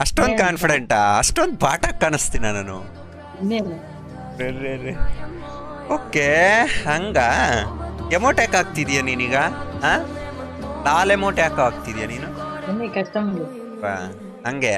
ಅಷ್ಟೊಂದು ಕಾನ್ಫಿಡೆಂಟಾ ಅಷ್ಟೊಂದು ಪಾಠ ಕಾಣಿಸ್ತೀನ ನಾನು? ಓಕೆ ಹಂಗ. ಎಮೋಟ್ ಯಾಕೆ ಆಗ್ತಿದ್ಯಾ ನೀನೀಗ? ಹಾ ನಾಲ್ ಎಮೋಟ್ ಯಾಕೆ ಆಗ್ತಿದ್ಯಾ ನೀನು? ಹಂಗೆ.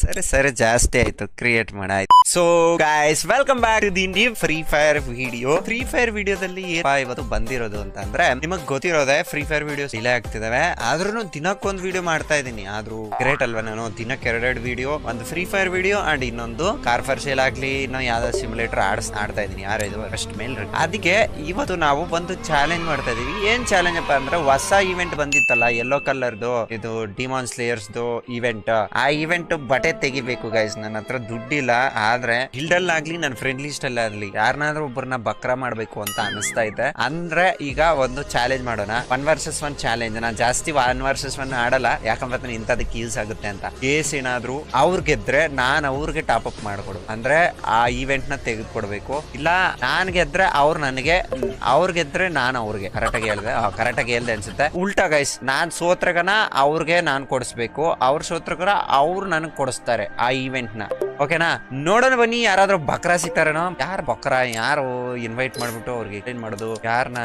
ಸರಿ ಸರಿ, ಜಾಸ್ತಿ ಆಯ್ತು. Create ಮಾಡಾಯ್ತು so guys welcome back the new Free Fire video Free Fire ವಿಡಿಯೋದಲ್ಲಿ ಇವತ್ತು ಬಂದಿರೋದು ಅಂತ ಅಂದ್ರೆ, ನಿಮಗ್ ಗೊತ್ತಿರೋದೆ ಫ್ರೀ ಫೈರ್ ವಿಡಿಯೋಸ್ ಡಿಲೇ ಆಗ್ತಿದಾವೆ. ಆದ್ರೂ ದಿನಕ್ಕೊಂದ್ ವಿಡಿಯೋ ಮಾಡ್ತಾ ಇದೀನಿ. ಆದ್ರೂ ಗ್ರೇಟ್ ಅಲ್ವಾ ನಾನು? ದಿನಕ್ಕೆ ಎರಡೆರಡು ವಿಡಿಯೋ ಒಂದು ಫ್ರೀ ಫೈರ್ ವಿಡಿಯೋ ಅಂಡ್ ಇನ್ನೊಂದು ಕಾರ್ ಫೈರ್ ಸೇಲ್ ಆಗ್ಲಿ, ಇನ್ನೂ ಯಾವ್ದೋ ಸಿಮ್ಯುಲೇಟರ್ ಆಡ್ಸ್ ಆಡ್ತಾ ಇದೀನಿ. ಯಾರು ಇದು? ಫಸ್ಟ್ ಮೇಲ್ ಅದಕ್ಕೆ ಇವತ್ತು ನಾವು ಒಂದು ಚಾಲೆಂಜ್ ಮಾಡ್ತಾ ಇದೀವಿ. ಏನ್ ಚಾಲೆಂಜ್ ಅಪ್ಪ ಅಂದ್ರೆ, ಹೊಸ ಇವೆಂಟ್ ಬಂದಿತ್ತಲ್ಲ ಯೆಲ್ಲೋ ಕಲರ್ದು ಇದು ಡಿಮಾನ್ ಸ್ಲೇಯರ್ಸ್ದು ಇವೆಂಟ್ ಆ ಇವೆಂಟ್ ಬಟೆ ತೆಗಿಬೇಕು ಗೈಸ್ ನನ್ನ ಹತ್ರ ದುಡ್ಡಿಲ್ಲ, ಆದ್ರೆ ಹಿಲ್ಡಲ್ ಆಗ್ಲಿ ನನ್ನ ಫ್ರೆಂಡ್ ಲಿಸ್ಟ್ ಅಲ್ಲಿ ಆಗ್ಲಿ ಯಾರನ್ನಾದ್ರೂ ಒಬ್ಬರನ್ನ ಬಕ್ರ ಮಾಡ್ಬೇಕು ಅಂತ ಅನಿಸ್ತಾ ಇದೆ. ಅಂದ್ರೆ ಈಗ ಒಂದು ಚಾಲೆಂಜ್ ಮಾಡೋಣ. ಒನ್ ವರ್ಸಸ್ ಒನ್ ಚಾಲೆಂಜ್ ನಾನು ಜಾಸ್ತಿ ಒನ್ ವರ್ಸಸ್ ಒನ್ ಆಡಲ್ಲ. ಯಾಕಂದ್ರೆ ಇಂಥದಕ್ಕೆ ಯೂಸ್ ಆಗುತ್ತೆ ಅಂತ. ಕೇಸ್ ಏನಾದ್ರು ಅವ್ರ್ ಗೆದ್ರೆ ನಾನ್ ಅವ್ರಿಗೆ ಟಾಪ್ ಅಪ್ ಮಾಡ್ಕೊಡು. ಅಂದ್ರೆ ಆ ಈವೆಂಟ್ನ ತೆಗೆದುಕೊಡ್ಬೇಕು. ಇಲ್ಲ, ನಾನ್ ಗೆದ್ರೆ ಅವ್ರು ನನಗೆ, ಅವ್ರ್ ಗೆದ್ರೆ ನಾನ್ ಅವ್ರಿಗೆ. ಕರೆಕ್ಟಾಗಿ ಹೇಳ್ದೆ? ಕರೆಕ್ಟಾಗಿ ಹೇಳ್ದೆ ಅನ್ಸುತ್ತೆ. ಉಲ್ಟಾ ಗೈಸ್ ನಾನ್ ಸೋತ್ರಗನ ಅವ್ರಿಗೆ ನಾನ್ ಕೊಡಿಸ್ಬೇಕು. ಅವ್ರ ಸೋತ್ರಗರ ಅವ್ರು ನನಗ್ ಕೊಡಿಸ್ತಾರೆ ಆ ಇವೆಂಟ್ನ. ಓಕೆನಾ? ನೋಡೋಣ ಬನ್ನಿ ಯಾರಾದ್ರೂ ಬಕ್ರ ಸಿಗ್ತಾರೇನೋ? ಯಾರು ಬಕ್ರ? ಯಾರು ಇನ್ವೈಟ್ ಮಾಡ್ಬಿಟ್ಟು ಅವ್ರಿಗೆ ಏನ್ ಮಾಡೋದು? ಯಾರನ್ನ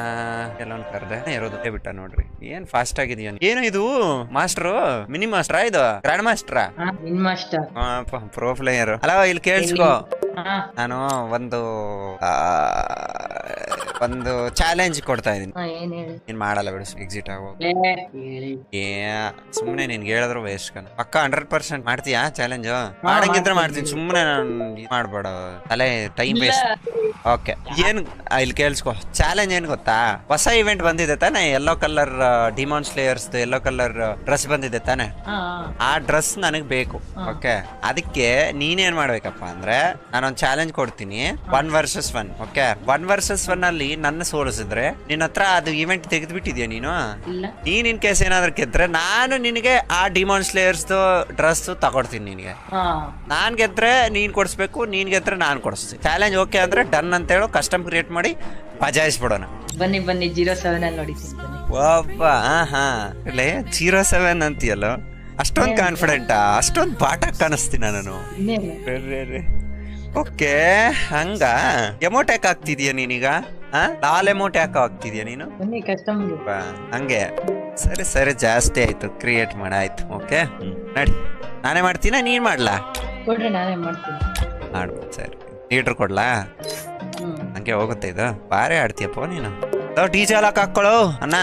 ಕೆಲವೊಂದು ಕರ್ದೆ? ಇರೋದು ಬಿಟ್ಟ ನೋಡ್ರಿ. ಏನ್ ಫಾಸ್ಟ್ ಆಗಿದೆಯೋ? ಏನು ಇದು? ಮಾಸ್ಟರ್? ಮಿನಿ ಮಾಸ್ಟ್ರಾ ಇದು? ಗ್ರ್ಯಾಂಡ್ ಮಾಸ್ಟ್ರಾ? ಹಾ ನಿನ್ ಮಾಸ್ಟರ್. ಪ್ರೋ ಪ್ಲೇಯರ್ ಅಲ್ಲ ಇಲ್ಲಿ ಕೇಳಿಸ್ಕೋ. ನಾನು ಒಂದು ಒಂದು ಚಾಲೆಂಜ್ ಕೊಡ್ತಾ ಇದೀನಿ ಏನ್ ಮಾಡಲ್ಲ ಬಿಡು ಎಕ್ಸಿಟ್ ಆಗೋ ಏ ಸುಮ್ನೆ ನಿನ್ಗೆ ಹೇಳಿದ್ರು ವೇಸ್ಟ್ ಕಣ. ಪಕ್ಕ ಹಂಡ್ರೆಡ್ ಪರ್ಸೆಂಟ್ ಮಾಡ್ತೀಯಾ ಚಾಲೆಂಜ್ ಮಾಡಂಗಿದ್ರೆ ಮಾಡ್ತೀನಿ. ಸುಮ್ನೆ ನಾನು ಮಾಡ್ಬೇಡ. ತಲೆ ಟೈಮ್ ವೇಸ್ಟ್ ಓಕೆ ಏನ್ ಇಲ್ಲಿ ಕೇಳಿಸ್ಕೊ. ಚಾಲೆಂಜ್ ಏನ್ ಗೊತ್ತಾ? ಹೊಸ ಇವೆಂಟ್ ಬಂದಿದೆ ತಾನೆ? Yellow colour demon slayers yellow colour dress ಬಂದಿದೆ ತಾನೆ? ಆ ಡ್ರೆಸ್ ನನಗೆ ಬೇಕು. ಓಕೆ ಅದಕ್ಕೆ ನೀನೇನ್ ಮಾಡ್ಬೇಕಪ್ಪ ಅಂದ್ರೆ ನಾನೊಂದ್ ಚಾಲೆಂಜ್ ಕೊಡ್ತೀನಿ. One versus one okay one versus one ಅಲ್ಲಿ ನನ್ನ ಸೋಲಿಸಿದ್ರೆ ನಿನ್ನ ಹತ್ರ ಅದು ಇವೆಂಟ್ ತೆಗೆದ್ಬಿಟ್ಟಿದ್ಯಾ ನೀನು? ನೀನ್ ಇನ್ ಕೇಸ್ ಏನಾದ್ರು ಗೆದ್ರೆ ನಾನು ನಿನಗೆ ಆ ಡಿಮಾನ್ ಸ್ಲೇಯರ್ಸ್ ಡ್ರೆಸ್ ತಗೊಡ್ತೀನಿ ನಿನಗೆ. ನಾನ್ ಗೆದ್ರೆ ನೀನ್ ಕೊಡಿಸ್ಬೇಕು ನೀನ್ ಗೆದ್ರೆ ನಾನ್ ಕೊಡಿಸ್ತೀನಿ. ಚಾಲೆಂಜ್ ಓಕೆ ಅಂದ್ರೆ ಡನ್ ಅಂತ ಹೇಳೋ ಕಸ್ಟಮ್ ಕ್ರಿಯೇಟ್ ಮಾಡಿ ಬಜಾಯಿಸ್ಬಿಡೋಣ ಬನ್ನಿ ಬನ್ನಿ ಜೀರೋ ಸೆವೆನ್ ಅಲ್ಲಿ ನೋಡಿದ್ದೀನಿ ಬನ್ನಿ ಒಬ್ಬ ಹಾ ಜೀರೋ ಸೆವೆನ್ ಅಂತೀಯಲ್ಲ? ಅಷ್ಟೊಂದು ಕಾನ್ಫಿಡೆಂಟಾ ಅಷ್ಟೊಂದು ಪಾಠ ಕಾಣಿಸ್ತೀನ ನಾನು. ಇನ್ನೇನು ಓಕೆ ಹಂಗ? ಎಮೋಟ್ ಯಾಕೆ ಆಗ್ತಿದ್ಯಾ ನೀನೀಗ? ಹಾ ನಾಲ್ ಎಮೋಟ್ ಯಾಕೆ ಆಗ್ತಿದ್ಯಾ ನೀನು? ಬನ್ನಿ ಬಾ, ಹಂಗೆ. ಸರಿ ಸರಿ ಜಾಸ್ತಿ ಆಯ್ತು. ಕ್ರಿಯೇಟ್ ಮಾಡ ಆಯ್ತು. ಓಕೆ? ನಡಿ. ನಾನೇ ಮಾಡ್ತೀನ? ನೀನ್ ಮಾಡ್ಲಾ? ಕೊಡ್ರಿ ನಾನೇ ಮಾಡ್ತೀನಿ. ಮಾಡ್ಬೋದು ಸರಿ. ಲೀಟ್ರ್ ಕೊಡ್ಲಾ? ಹಂಗೆ ಹೋಗುತ್ತೆ ಇದು. ಬಾರಿ ಆಡ್ತೀಯಪ್ಪ ನೀನು. ಡಿ ಜೆ ಹಾಕ್ ಹಾಕೊಳ್ಳು ಅಣ್ಣ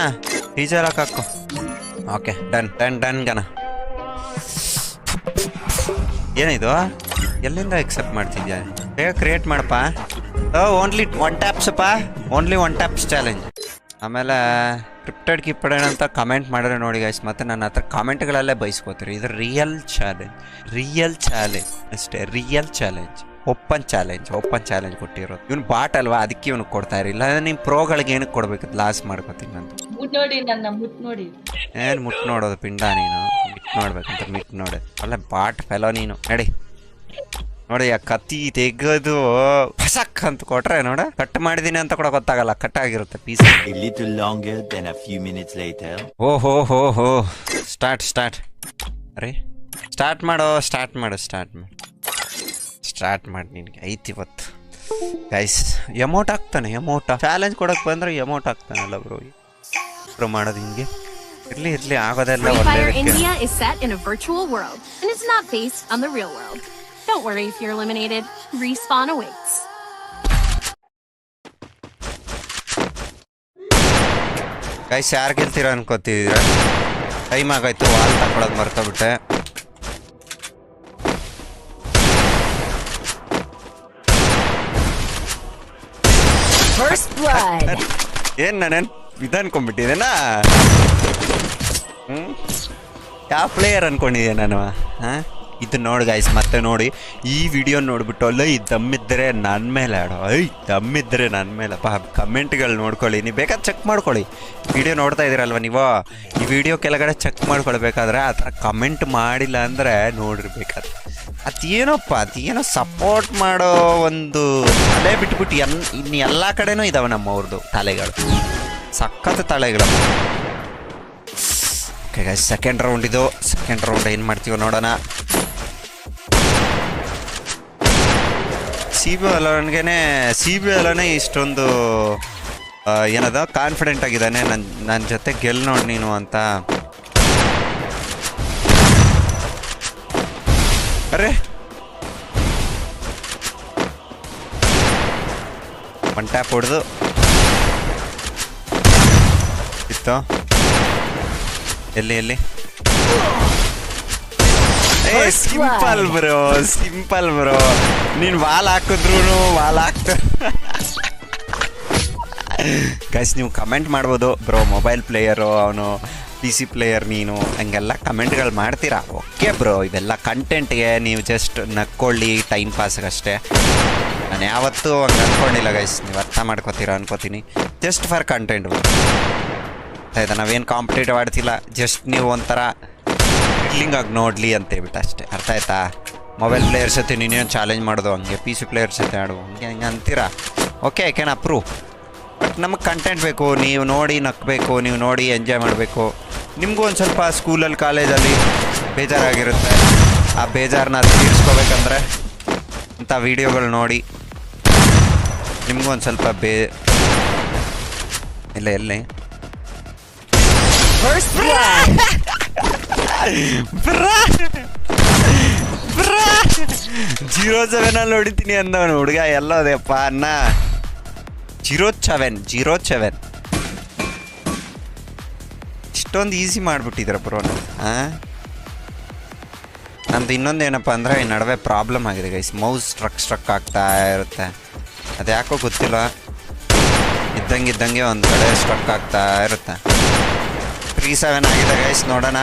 ಜೆ ಹಾಕ್ ಹಾಕೋ. ಓಕೆ, ಡನ್ ಡನ್ ಡನ್ ಗನ. ಏನಿದು? ಎಲ್ಲಿಂದ ಎಕ್ಸೆಪ್ಟ್ ಮಾಡ್ತಿದ್ಯಾ? ಬೇಗ ಕ್ರಿಯೇಟ್ ಮಾಡಪ್ಪ? ಓನ್ಲಿ ಒನ್ ಟ್ಯಾಪ್ಸಪ್ಪ ಓನ್ಲಿ ಒನ್ ಟ್ಯಾಪ್ಸ್ ಚಾಲೆಂಜ್ ಆಮೇಲೆ ಕ್ರಿಪ್ಟೆಡ್ ಕಿಪ್ಪಡೇನ್ ಅಂತ ಕಮೆಂಟ್ ಮಾಡಿದ್ರೆ ನೋಡಿ ಗಾಯ್ಸ್ ಮತ್ತೆ ನನ್ನ ಹತ್ರ ಕಾಮೆಂಟ್ಗಳಲ್ಲೇ ಬಯಸ್ಕೋತೀರಿ ಇದು ರಿಯಲ್ ಚಾಲೆಂಜ್ ರಿಯಲ್ ಚಾಲೆಂಜ್ ಅಷ್ಟೇ real challenge open challenge open challenge ಕೊಟ್ಟಿರೋದು. ಇವ್ನು ಬಾಟ್ ಅಲ್ವಾ? ಅದಕ್ಕೆ ಇವನು ಕೊಡ್ತಾ ಇರಲಿಲ್ಲ. ಪ್ರೋ ಪ್ರೋಗಳಿಗೆ ಏನಕ್ಕೆ ಕೊಡ್ಬೇಕು ಲಾಸ್ ಮಾಡ್ಕೋತೀನಿ ನಾನು ಮುಟ್ ನೋಡಿ ನನ್ನ ಮುಟ್ ನೋಡಿ. ಏನು ಮುಟ್ ನೋಡೋದು ಪಿಂಡ ನೀನು? ಮಿಟ್ ನೋಡ್ಬೇಕಂತ ಮಿಟ್ ನೋಡೆ. ಅಲ್ಲ ಬಾಟ್ ಫೆಲೋ ನೀನು. ನಡಿ. ನೋಡಿ ಆ ಕತ್ತಿ ತೆಗೆದು ಫಸಕ್ ಅಂತ ಕೊಟ್ರೆ ನೋಡ. ಕಟ್ ಮಾಡಿದೀನಿ ಅಂತ ಕೂಡ ಗೊತ್ತಾಗಲ್ಲ. ಕಟ್ ಆಗಿರುತ್ತೆ ಪೀಸ್. ಓ ಹೋ ಹೋ ಹೋ. ಸ್ಟಾರ್ಟ್ ಸ್ಟಾರ್ಟ್ ಅರೆ ಸ್ಟಾರ್ಟ್ ಮಾಡೋ ಸ್ಟಾರ್ಟ್ ಮಾಡು ಸ್ಟಾರ್ಟ್ ಮಾಡು. ಸ್ಟಾರ್ಟ್ ಮಾಡಿ ನಿನಗೆ ಐತಿ ಇವತ್ತು. ಗೈಸ್ ಎಮೋಟ್ ಆಗ್ತಾನೆ ಎಮೋಟ ಚಾಲೆಂಜ್ ಕೊಡಕ್ ಬಂದ್ರೆ ಎಮೌಂಟ್ ಹಾಕ್ತಾನಲ್ಲ ಬ್ರೋ ಬ್ರೋ ಮಾಡೋದು ಹಿಂಗೆ. ಇರ್ಲಿ ಇರ್ಲಿ ಆಗೋದೆಲ್ಲ ಒಳ್ಳೆಯದಕ್ಕೆ India is set in a virtual world and is not based on the real world. Don't worry if you're eliminated. Respawn awaits. Guys ಯಾರು ಗೆಲ್ತೀರ ಅನ್ಕೋತಿದ್ದೀರಾ? ಟೈಮ್ ಆಗಾಯ್ತು ವಾಲ್ ತಗೊಳೋದು ಮರ್ತೋಗ್ಬಿಟ್ಟೆ First blood. ಏನ್ ನಾನೇನ್? ಇದು ಅನ್ಕೊಂಡ್ಬಿಟ್ಟಿದ್ದೇನಾ ಹ್ಞೂ ಪ್ಲೇಯರ್ ಅನ್ಕೊಂಡಿದ್ದೆ ನಾನು? ಹಾ? ಇದು ನೋಡಿ ಗಾಯ್ಸ್ ಮತ್ತೆ ನೋಡಿ. ಈ ವಿಡಿಯೋ ನೋಡ್ಬಿಟ್ಟು ಅಲ್ಲ ಈ ದಮ್ಮಿದ್ರೆ ನನ್ನ ಮೇಲೆ ಆಡೋ, ಐ ದಮ್ಮಿದ್ರೆ ನನ್ನ ಮೇಲಪ್ಪ ಕಮೆಂಟ್ ಕಮೆಂಟ್ಗಳು ನೋಡ್ಕೊಳ್ಳಿ. ನೀವು ಬೇಕಾದ್ರೆ ಚೆಕ್ ಮಾಡ್ಕೊಳ್ಳಿ. ವಿಡಿಯೋ ನೋಡ್ತಾ ಇದ್ದೀರಲ್ವ ನೀವು? ಈ ವಿಡಿಯೋ ಕೆಳಗಡೆ ಚೆಕ್ ಮಾಡ್ಕೊಳ್ಬೇಕಾದ್ರೆ ಆ ಥರ ಕಮೆಂಟ್ ಮಾಡಿಲ್ಲ ಅಂದರೆ ನೋಡಿರ್ಬೇಕಾದ್ರೆ ಅದೇನಪ್ಪ, ಅದೇನೋ ಸಪೋರ್ಟ್ ಮಾಡೋ ಒಂದು ತಲೆ ಬಿಟ್ಬಿಟ್ಟು ಎನ್ ಇನ್ನು ಎಲ್ಲ ಕಡೆನೂ ಇದಾವೆ ನಮ್ಮವ್ರದ್ದು ತಲೆಗಳು. ಸಖತ್ ತಲೆಗಳು. ಸೆಕೆಂಡ್ ರೌಂಡ್ ಇದು. ಸೆಕೆಂಡ್ ರೌಂಡ್ ಏನು ಮಾಡ್ತೀವೋ ನೋಡೋಣ. ಸಿ ಬಿ ಅಲೋನ್ಗೆ ಸಿ ಬಿ ಅಲೋನೇ ಇಷ್ಟೊಂದು ಏನದ ಕಾನ್ಫಿಡೆಂಟ್ ಆಗಿದ್ದಾನೆ ನನ್ನ ನನ್ನ ಜೊತೆ ಗೆಲ್ ನೋಡಿ ನೀನು ಅಂತ. ಅರೆ. ಒನ್ ಟ್ಯಾಪ್ ಹೊಡೆದು. ಇತ್ತು. ಎಲ್ಲಿ ಎಲ್ಲಿ? ಏ ಸಿಂಪಲ್ ಬ್ರೋ ಸಿಂಪಲ್ ಬ್ರೋ ನೀನ್ ವಾಲ್ ಹಾಕಿದ್ರು ವಾಲ್ ಹಾಕ್ತ ಗೈಸ್ ನೀವು ಕಮೆಂಟ್ ಮಾಡ್ಬೋದು. ಬ್ರೋ ಮೊಬೈಲ್ ಪ್ಲೇಯರು ಅವನು ಪಿ ಸಿ ಪ್ಲೇಯರ್ ನೀನು ಹಂಗೆಲ್ಲ ಕಮೆಂಟ್ಗಳು ಮಾಡ್ತೀರಾ? ಓಕೆ ಬ್ರೋ ಇವೆಲ್ಲ ಕಂಟೆಂಟ್ಗೆ ನೀವು ಜಸ್ಟ್ ನಕ್ಕೊಳ್ಳಿ ಟೈಮ್ ಪಾಸ್ಗಷ್ಟೇ ನಾನು ಯಾವತ್ತೂ ಹಂಗೆ ಅಂದ್ಕೊಂಡಿಲ್ಲ ಗೈಸ್ ನೀವು ಅರ್ಥ ಮಾಡ್ಕೋತೀರ ಅನ್ಕೋತೀನಿ. ಜಸ್ಟ್ ಫಾರ್ ಕಂಟೆಂಟ್ ಆಯ್ತಾ ನಾವೇನು ಕಾಂಪಿಟೇಟಿವ್ ಆಡ್ತಿಲ್ಲ ಜಸ್ಟ್ ನೀವು ಒಂಥರ ಆಗಿ ನೋಡಲಿ ಅಂತ ಹೇಳ್ಬಿಟ್ಟು ಅಷ್ಟೇ. ಅರ್ಥ ಆಯ್ತಾ? ಮೊಬೈಲ್ ಪ್ಲೇಯರ್ಸ್ ಜೊತೆ ನೀನೇನು ಚಾಲೆಂಜ್ ಮಾಡೋದು? ಹಂಗೆ ಪಿ ಸಿ ಪ್ಲೇಯರ್ಸ್ ಜೊತೆ ಆಡು ಹಂಗೆ ಹಂಗೆ ಅಂತೀರಾ? ಓಕೆ ಐ ಕ್ಯಾನ್ ಅಪ್ರೂವ್ ನಮಗೆ ಕಂಟೆಂಟ್ ಬೇಕು ನೀವು ನೋಡಿ ನಕ್ಕಬೇಕು ನೀವು ನೋಡಿ ಎಂಜಾಯ್ ಮಾಡಬೇಕು. ನಿಮಗೂ ಒಂದು ಸ್ವಲ್ಪ ಸ್ಕೂಲಲ್ಲಿ ಕಾಲೇಜಲ್ಲಿ ಬೇಜಾರಾಗಿರುತ್ತೆ. ಆ ಬೇಜಾರನ್ನ ತೀರಿಸ್ಕೋಬೇಕಂದ್ರೆ ಇಂಥ ವೀಡಿಯೋಗಳು ನೋಡಿ. ನಿಮಗೂ ಒಂದು ಸ್ವಲ್ಪ ಬೇ ಇಲ್ಲ ಎಲ್ಲಿ. ಜೀರೋ ಸೆವೆನಲ್ಲಿ ಹೊಡಿತೀನಿ ಅಂದವನು ಹುಡುಗ ಎಲ್ಲೋದೆಪ್ಪ ಅನ್ನ ಜೀರೋ ಸೆವೆನ್ ಜೀರೋ ಸೆವೆನ್. ಇಷ್ಟೊಂದು ಈಸಿ ಮಾಡಿಬಿಟ್ಟಿದ್ರ ಬ್ರೋ ಹಾಂ ನಂದು ಇನ್ನೊಂದು ಏನಪ್ಪ ಅಂದರೆ ಈ ನಡುವೆ ಪ್ರಾಬ್ಲಮ್ ಆಗಿದೆ ಗೈಸ್ ಮೌಸ್ ಸ್ಟ್ರಕ್ ಸ್ಟ್ರಕ್ ಆಗ್ತಾ ಇರುತ್ತೆ. ಅದು ಯಾಕೋ ಗೊತ್ತಿಲ್ಲ. ಇದ್ದಂಗೆ ಇದ್ದಂಗೆ ಒಂದು ಕಡೆ ಸ್ಟ್ರಕ್ ಆಗ್ತಾ ಇರುತ್ತೆ. ತ್ರೀ ಸೆವೆನ್ ಆಗಿದೆ ಗೈಸ್ ನೋಡೋಣ.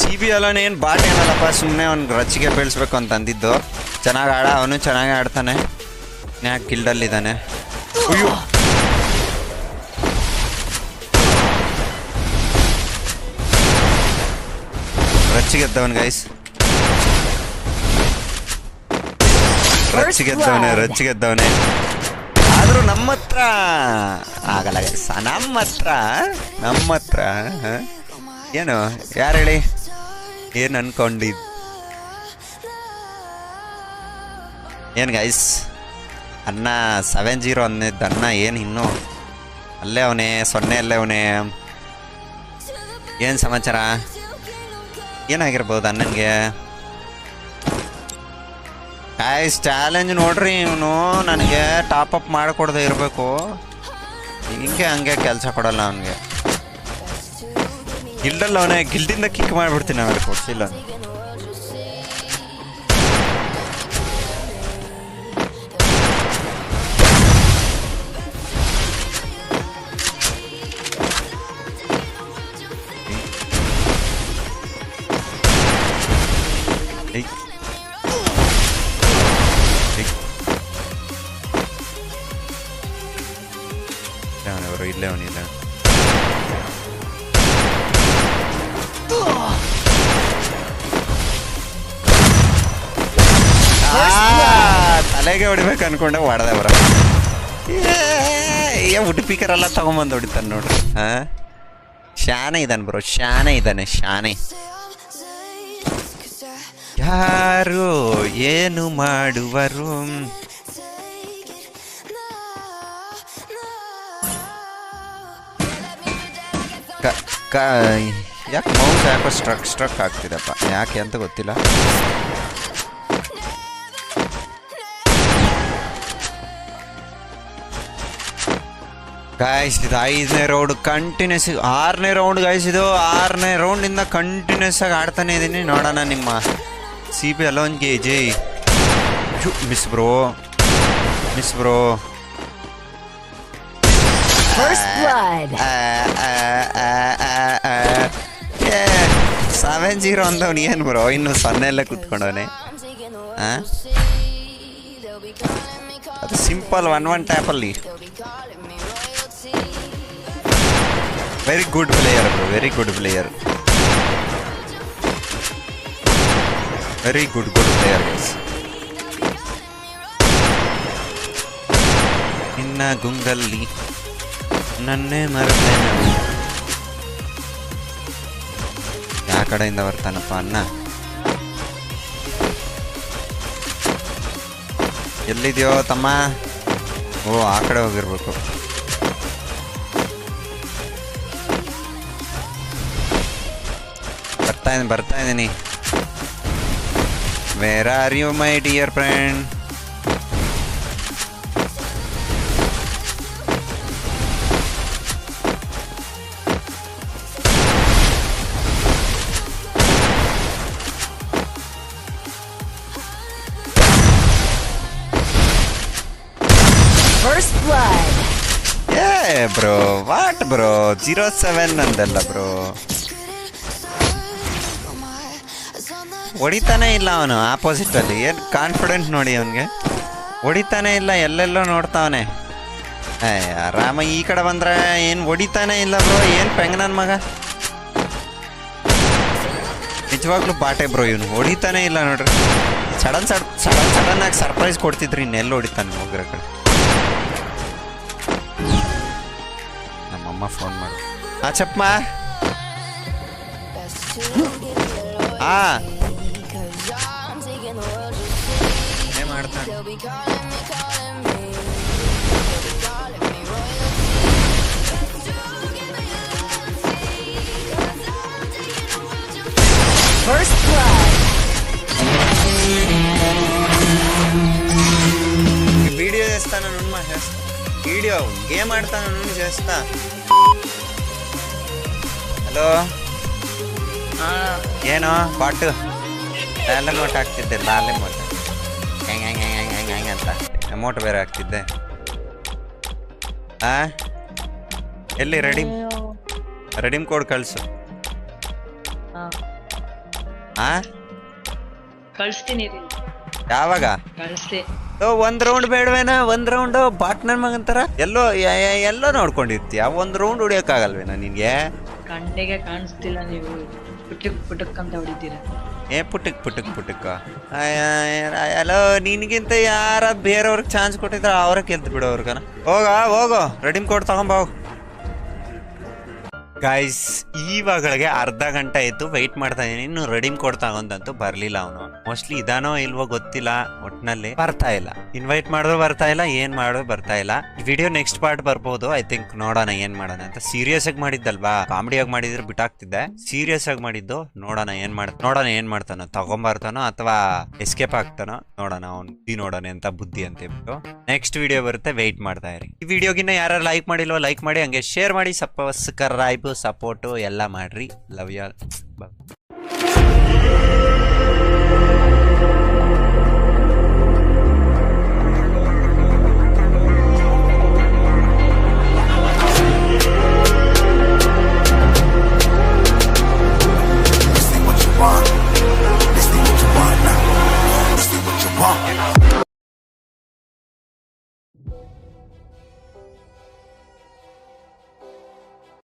ಸಿ ಬಿ ಅಲ್ಲನೇನು ಬಾಟ್ ಏನಲ್ಲಪ್ಪ? ಸುಮ್ಮನೆ ಅವ್ನಿಗೆ ರಚಿಗೆ ಬೆಳೆಸ್ಬೇಕು ಅಂತ ಅಂದಿದ್ದು. ಚೆನ್ನಾಗಿ ಆಡ, ಅವನು ಚೆನ್ನಾಗಿ ಆಡ್ತಾನೆ. ಯಾಕೆ ಗಿಲ್ಡಲ್ಲಿದ್ದಾನೆ ಅಯ್ಯೋ! ರಚ್ಚಿಗೆದ್ದವನ್ ಗೈಸ್ ರಚ್ಚಿಗೆದ್ದವನೇ ರಚ್ಚಿಗೆದ್ದವನೇ ಆದರೂ ನಮ್ಮ ಹತ್ರ ಆಗಲ್ಲ ಗೈಸ್ ನಮ್ಮ ಹತ್ರ ನಮ್ಮ ಹತ್ರ? ಏನು? ಯಾರು ಹೇಳಿ? ಏನು ಅನ್ಕೊಂಡಿದ್? ಏನು ಗೈಸ್ ಅನ್ನ ಸೆವೆನ್ ಜೀರೋ ಅನ್ನಿದ್ದ. ಅನ್ನ ಏನು ಇನ್ನು? ಅಲ್ಲೇ ಅವನೇ, ಸೊನ್ನೆ ಅಲ್ಲೇ ಅವನೇ. ಏನು ಸಮಾಚಾರ? ಏನಾಗಿರ್ಬೋದು ಅಣ್ಣನಿಗೆ? ಗೈಸ್ ಚಾಲೆಂಜ್ ನೋಡ್ರಿ ಇವನು. ನನಗೆ ಟಾಪ್ ಅಪ್ ಮಾಡಿಕೊಡದೆ ಇರಬೇಕು. ಹಿಂಗೆ ಹಂಗೆ ಕೆಲಸ ಕೊಡಲ್ಲ ಅವನಿಗೆ. ಗಿಲ್ಡಲ್ಲ ಅವನೇ ಗಿಲ್ಡಿಂದ ಕಿಕ್ ಮಾಡಿಬಿಡ್ತೀನಿ ಅವ್ರಿಗೆ ಕೊಡ್ಸಿಲ್ಲ ಇಲ್ಲೇ ಅವನವರು ಇಲ್ಲೇ ಅವನಿಲ್ಲ ತಲೆಗೆ ಹೊಡಿಬೇಕು ಅನ್ಕೊಂಡೆ ಹೊಡೆದೆ ಬರ ಏ ಉಡುಪಿಕರೆಲ್ಲ ತಗೊಂಬಂದು ಹೊಡಿತಾನೆ ನೋಡ್ರಿ ಹಾ ಶಾನೆ ಇದ್ದಾನೆ ಬ್ರೋ ಶಾನೆ ಇದ್ದಾನೆ ಶಾನೆ ಯಾರು ಏನು ಮಾಡುವರು ಕ- ಕ, ಯಾಕೆ ಮೌಸ್ ಯಾಕೋ ಸ್ಟ್ರಕ್ ಸ್ಟ್ರಕ್ ಆಗ್ತಿದೆಪ್ಪ? ಯಾಕೆ ಅಂತ ಗೊತ್ತಿಲ್ಲ. ಗಾಯ್ಸ್ ಇದು ಐದನೇ ರೌಂಡ್ ಕಂಟಿನ್ಯೂಸ್ ಆರನೇ ರೌಂಡ್ ಗಾಯ್ಸ್ ಇದು ಆರನೇ ರೌಂಡಿಂದ ಕಂಟಿನ್ಯೂಸ್ ಆಗಿ ಆಡ್ತಾನೆ ಇದ್ದೀನಿ ನೋಡೋಣ ನಿಮ್ಮ ಸಿ ಬಿ ಅಲೋನ್ಗೆ ಜೈ. Miss bro miss bro First blood. Seven zero ಅಂದವನು ಏನು ಬ್ರೋ ಇನ್ನು ಸೊನ್ನೆ ಎಲ್ಲ ಕುತ್ಕೊಂಡವನೆ ಅದು simple one one ಟ್ಯಾಪಲ್ಲಿ very good player bro very good player very good good player guys ಇನ್ನ ಗುಂಗಲ್ಲಿ ನನ್ನೇ ಮರೆತೆ ಯಾವ ಕಡೆಯಿಂದ ಬರ್ತಾನಪ್ಪ ಅನ್ನ ಎಲ್ಲಿದೆಯೋ ತಮ್ಮ? ಓ, ಆ ಕಡೆ ಹೋಗಿರ್ಬೇಕು. ಬರ್ತಾ ಇದ್ದೀನಿ ಬರ್ತಾ ಇದ್ದೀನಿ. Where are you my dear friend bro. What bro? Zero seven ಅಂದಲ್ಲ, ಬ್ರೋ. ಹೊಡಿತಾನೆ ಇಲ್ಲ ಅವನು ಆಪೋಸಿಟಲ್ಲಿ ಏನು ಕಾನ್ಫಿಡೆಂಟ್ ನೋಡಿ ಅವನಿಗೆ. ಹೊಡಿತಾನೆ ಇಲ್ಲ, ಎಲ್ಲೆಲ್ಲೋ ನೋಡ್ತಾವನೆ. ರಾಮ ಈ ಕಡೆ ಬಂದ್ರೆ ಏನು ಹೊಡಿತಾನೆ ಇಲ್ಲ, ಬ್ರೋ. ಏನು ಪೆಂಗ್ ನನ್ನ ಮಗ? ನಿಜವಾಗ್ಲೂ ಬಾಟೆ ಬ್ರೋ ಇವನು. ಹೊಡಿತಾನೆ ಇಲ್ಲ ನೋಡ್ರಿ. ಸಡನ್ ಸಡ್ ಸಡನ್ ಸಡನ್ ಆಗಿ ಸರ್ಪ್ರೈಸ್ ಕೊಡ್ತಿದ್ರಿ ಇನ್ನೆಲ್ಲ ಹೊಡಿತಾನೆ ಹೋಗ್ರ ಕಡೆ? అమ్మ ఫోన్ మరి. ఆ చెప్పమా ఆ. ఏం ఆడతాడు First blood. వీడియో చేస్తానను మా చేస్తా. వీడియో గేమ్ ఆడతానను చేస్తా. ಹಲೋ? ಏನು? ಪಾಟು? ಲಾಲೆ ಮೋಟ್ ಹಾಕ್ತಿದ್ದೆ ಲಾಲೆ ಮೋಟ ಹೆಂಗ ಹೆಂಗ ಹೆಂಗ ಹೆಂಗ ಹೆಂಗ ಹೆಂಗ್ ಅಂತ. ಅಮೌಂಟ್ ಬೇರೆ ಹಾಕ್ತಿದ್ದೆ ಆ? ಎಲ್ಲಿ ರೆಡಿಮ್? ರೆಡಿಮ್ ಕೋಡ್ ಕಳಿಸು. ಆ? ಕಳಿಸ್ತೀನಿ ಯಾವಾಗ? ಕಳಿಸ್ತೆ ಓ, ಒಂದ್ ರೌಂಡ್ ಬೇಡವೇನ? ಒಂದ್ ರೌಂಡ್ ಬಾಟ್ ನನ್ ಮಗಂತರ ಎಲ್ಲೋ ಎಲ್ಲೋ ನೋಡ್ಕೊಂಡಿರ್ತೀಯ. ಒಂದ್ ರೌಂಡ್ ಹೊಡಿಯಕ್ಕಾಗಲ್ವೇನ ನಿನ್ಗೆ? ಕಣ್ಣಿಗೆ ಕಾಣಿಸ್ತಿಲ್ಲ ನೀವು. ಪುಟಕ್ ಪುಟಕ್ ಅಂತ ಹೊಡಿತೀರ? ಏ ಪುಟಕ್ ಪುಟಕ್ ಪುಟಕ್. ಅಲೋ ನಿನ್ಗಿಂತ ಯಾರ ಬೇರೆಯವ್ರಿಗೆ ಚಾನ್ಸ್ ಕೊಟ್ಟಿದ್ರ ಅವ್ರ ಗೆಲ್ತು ಬಿಡು ಅವ್ರಿಗನ ಹೋಗ. ಹೋಗೋ ರೆಡಿಮ್ ಕೋಡ್ ತಗೊಂಬ ಗೈಸ್ ಇವಾಗಳಿಗೆ ಅರ್ಧ ಗಂಟೆ ಆಯ್ತು. ವೆಯ್ಟ್ ಮಾಡ್ತಾ ಇದೀನಿ ಇನ್ನು ರೆಡಿಮ್ ಕೊಡ್ತಾ ತಗೊಂಡಂತೂ ಬರ್ಲಿಲ್ಲ ಅವನು. ಮೋಸ್ಟ್ಲಿ ಇದಾನೋ ಇಲ್ವೋ ಗೊತ್ತಿಲ್ಲ. ಒಟ್ನಲ್ಲಿ ಬರ್ತಾ ಇಲ್ಲ. ಇನ್ವೈಟ್ ಮಾಡಿದ್ರು ಬರ್ತಾ ಇಲ್ಲ. ಏನ್ ಮಾಡಿದ್ರು ಬರ್ತಾ ಇಲ್ಲ. ವಿಡಿಯೋ ನೆಕ್ಸ್ಟ್ ಪಾರ್ಟ್ ಬರ್ಬೋದು. ಐ ಥಿಂಕ್ ನೋಡೋಣ ಏನ್ ಮಾಡೋಣ ಅಂತ. ಸೀರಿಯಸ್ ಆಗಿ ಮಾಡಿದ್ದಲ್ವಾ? ಕಾಮಿಡಿ ಆಗಿ ಮಾಡಿದ್ರೆ ಬಿಟ್ಟಾಗ್ತಿದ್ದೆ. ಸೀರಿಯಸ್ ಆಗಿ ಮಾಡಿದ್ದು ನೋಡೋಣ ಏನ್ ಮಾಡ್, ನೋಡೋಣ ಏನ್ ಮಾಡ್ತಾನೋ, ತಗೊಂಬರ್ತಾನೋ ಅಥವಾ ಎಸ್ಕೇಪ್ ಆಗ್ತಾನೋ ನೋಡೋಣ ಅವ್ನು ಬುದ್ಧಿ ನೋಡೋಣ ಅಂತ ಬುದ್ಧಿ ಅಂತ ಹೇಳ್ಬಿಟ್ಟು ನೆಕ್ಸ್ಟ್ ವಿಡಿಯೋ ಬರುತ್ತೆ. ವೆಯ್ಟ್ ಮಾಡ್ತಾ ಇರಿ. ಈ ವಿಡಿಯೋಗಿನ್ನ ಯಾರು ಲೈಕ್ ಮಾಡಿಲ್ವೋ ಲೈಕ್ ಮಾಡಿ, ಹಂಗೆ ಶೇರ್ ಮಾಡಿ. ಸಬ್ಸ್ಕ್ರೈಬ್ ಸಪೋರ್ಟು ಎಲ್ಲ ಮಾಡ್ರಿ. Love you This